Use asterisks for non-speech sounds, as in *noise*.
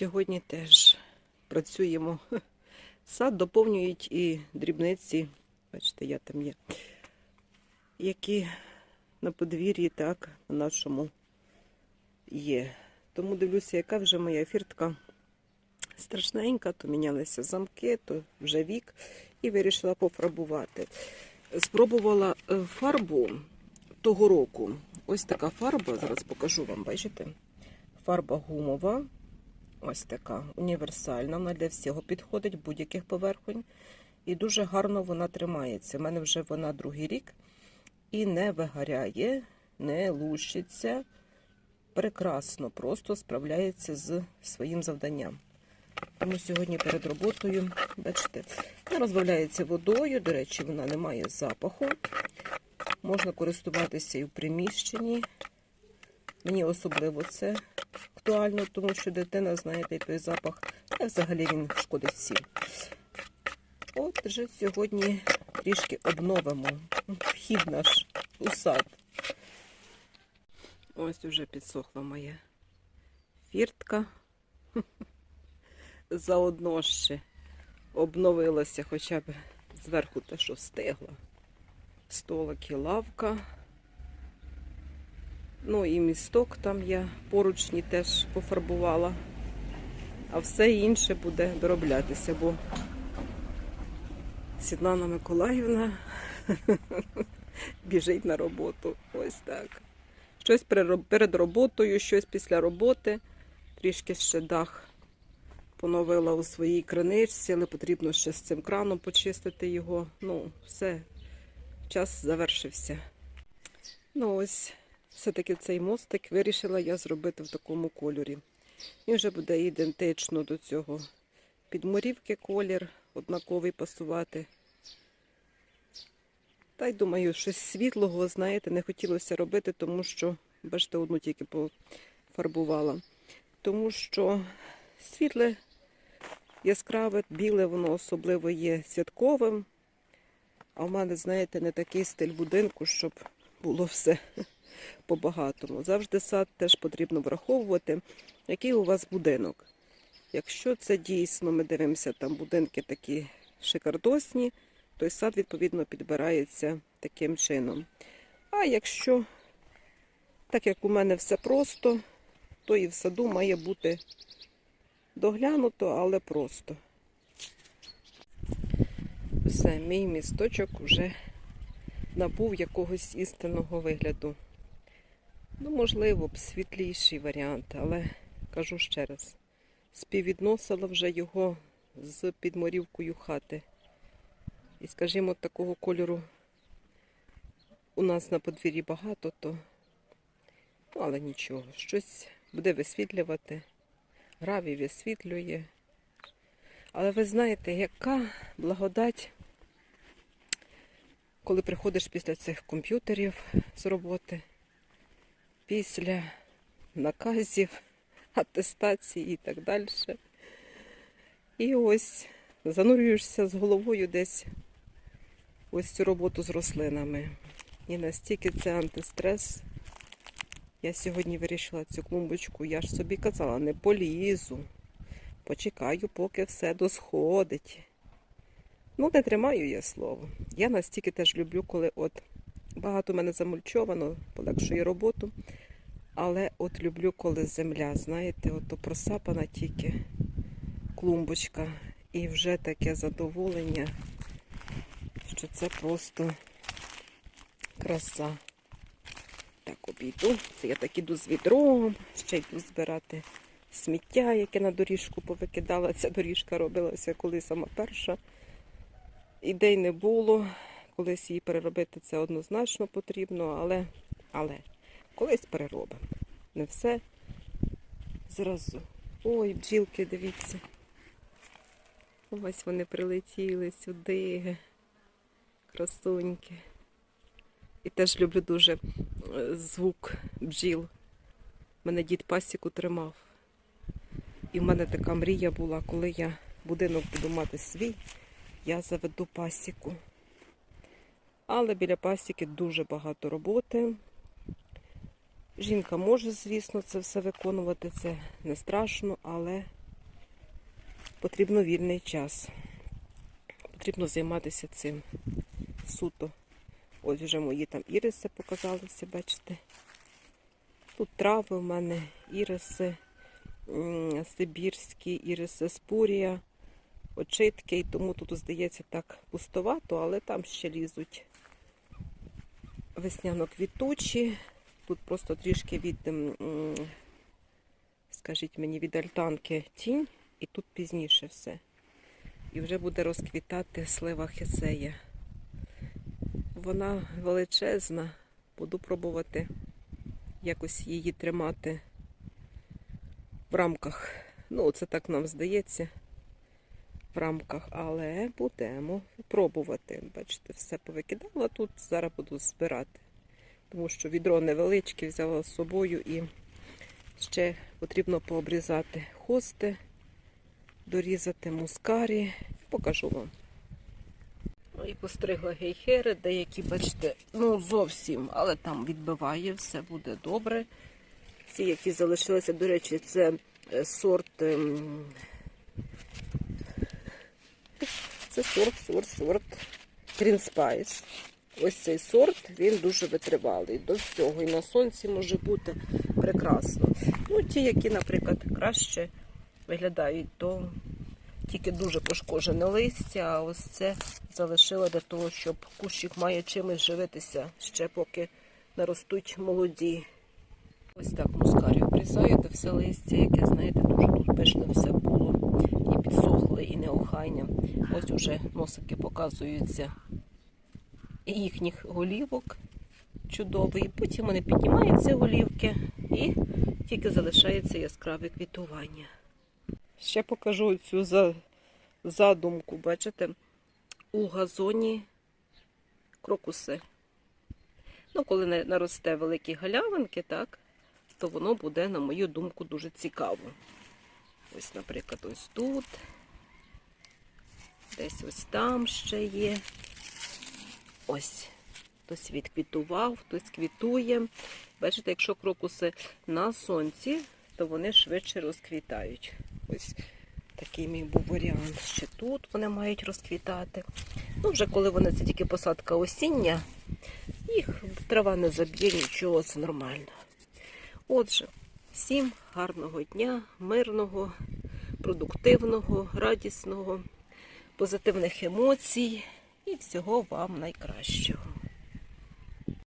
сьогодні теж працюємо. *laughs* Сад доповнюють і дрібниці, бачите, я там є, які на подвір'ї так на нашому є. Тому дивлюся, яка вже моя фіртка страшненька, то мінялися замки, то вже вік, і вирішила пофарбувати. Спробувала е, фарбу того року. Ось така фарба, зараз покажу вам, бачите? Фарба гумова, ось така універсальна, вона для всього підходить, будь-яких поверхонь. І дуже гарно вона тримається. У мене вже вона другий рік і не вигоряє, не лущиться. Прекрасно, просто справляється з своїм завданням. Тому сьогодні перед роботою, бачите, вона розбавляється водою. До речі, вона не має запаху. Можна користуватися і в приміщенні. Мені особливо це актуально, тому що дитина, знаєте, той запах, а взагалі він шкодить всім. От вже сьогодні трішки обновимо вхід наш у сад. Ось уже підсохла моя фіртка. *laughs* Заодно ще обновилася хоча б зверху те, що встигла. Столик і лавка. Ну і місток там я поручні теж пофарбувала. А все інше буде дороблятися, бо Світлана Миколаївна *laughs* біжить на роботу. Ось так. Щось перед роботою, щось після роботи. Трішки ще дах поновила у своїй криничці, але потрібно ще з цим краном почистити його. Ну, все, час завершився. Ну ось, все-таки цей мостик вирішила я зробити в такому кольорі. Він вже буде ідентично до цього підморівки колір, однаковий пасувати. Та й думаю, щось світлого, знаєте, не хотілося робити, тому що, бачите, одну тільки пофарбувала. Тому що світле, яскраве, біле, воно особливо є святковим. А в мене, знаєте, не такий стиль будинку, щоб було все по-багатому. Завжди сад теж потрібно враховувати, який у вас будинок. Якщо це дійсно, ми дивимося, там будинки такі шикардосні, то сад, відповідно, підбирається таким чином. А якщо, так як у мене все просто, то і в саду має бути доглянуто, але просто. Все, мій місточок вже набув якогось істинного вигляду. Ну, можливо, б світліший варіант, але кажу ще раз, співвідносила вже його з підморівкою хати. І, скажімо, такого кольору у нас на подвір'ї багато, то ну, але нічого, щось буде висвітлювати, гравій висвітлює. Але ви знаєте, яка благодать, коли приходиш після цих комп'ютерів з роботи, після наказів, атестації і так далі. І ось занурюєшся з головою десь ось цю роботу з рослинами. І настільки це антистрес. Я сьогодні вирішила цю клумбочку, я ж собі казала, не полізу. Почекаю, поки все досходить. Ну, не тримаю я слово. Я настільки теж люблю, коли от багато в мене замульчовано, полегшує роботу. Але от люблю, коли земля, знаєте, ото просапана тільки клумбочка. І вже таке задоволення, що це просто краса. Так, обійду. Це я так іду з відром, ще йду збирати сміття, яке на доріжку повикидала. Ця доріжка робилася коли сама перша. Ідей не було. Колись її переробити це однозначно потрібно, але, але колись переробимо. Не все зразу. Ой, бджілки, дивіться. Ось вони прилетіли сюди. Красуньки. І теж люблю дуже е, звук бджіл. Мене дід пасіку тримав. І в мене така мрія була, коли я будинок буду мати свій, я заведу пасіку. Але біля пасіки дуже багато роботи. Жінка може, звісно, це все виконувати, це не страшно, але потрібно вільний час. Потрібно займатися цим суто. Ось вже мої там іриси показалися, бачите. Тут трави у мене, іриси, сибірські, іриси спурія, очитки, і тому тут, здається, так пустовато, але там ще лізуть весняно-квітучі. Тут просто трішки від, м, м, скажіть мені, від альтанки тінь, і тут пізніше все. І вже буде розквітати слива хесея. Вона величезна, буду пробувати якось її тримати в рамках. Ну, це так нам здається. В рамках, але будемо пробувати. Бачите, все повикидала тут, зараз буду збирати. Тому що відро невеличке взяла з собою і ще потрібно пообрізати хости, дорізати мускарі. Покажу вам. Ну, І постригла гейхери, деякі, бачите, ну зовсім, але там відбиває, все буде добре. Ці, які залишилися, до речі, це е, сорт. Це сорт, сорт, сорт Green Spice. Ось цей сорт, він дуже витривалий до всього. І на сонці може бути прекрасно. Ну, ті, які, наприклад, краще виглядають, то тільки дуже пошкоджене листя, а ось це залишила для того, щоб кущик має чимось живитися ще поки наростуть молоді. Ось так мускарі обрізаю, де все листя, яке, знаєте, дуже пишне все було. Підсохле, і неохайне. Ось уже носики показуються їхніх голівок чудовий. Потім вони піднімаються голівки і тільки залишається яскраве квітування. Ще покажу цю задумку. Бачите, у газоні крокуси. Ну, коли наросте великі галявинки, так, то воно буде, на мою думку, дуже цікаво. Ось, наприклад, ось тут. Десь ось там ще є. Ось. Хтось відквітував, хтось квітує. Бачите, якщо крокуси на сонці, то вони швидше розквітають. Ось такий мій був варіант. Ще тут вони мають розквітати. Ну, вже коли вони це тільки посадка осіння, їх трава не заб'є, нічого, це нормально. Отже, всім гарного дня, мирного, продуктивного, радісного, позитивних емоцій і всього вам найкращого.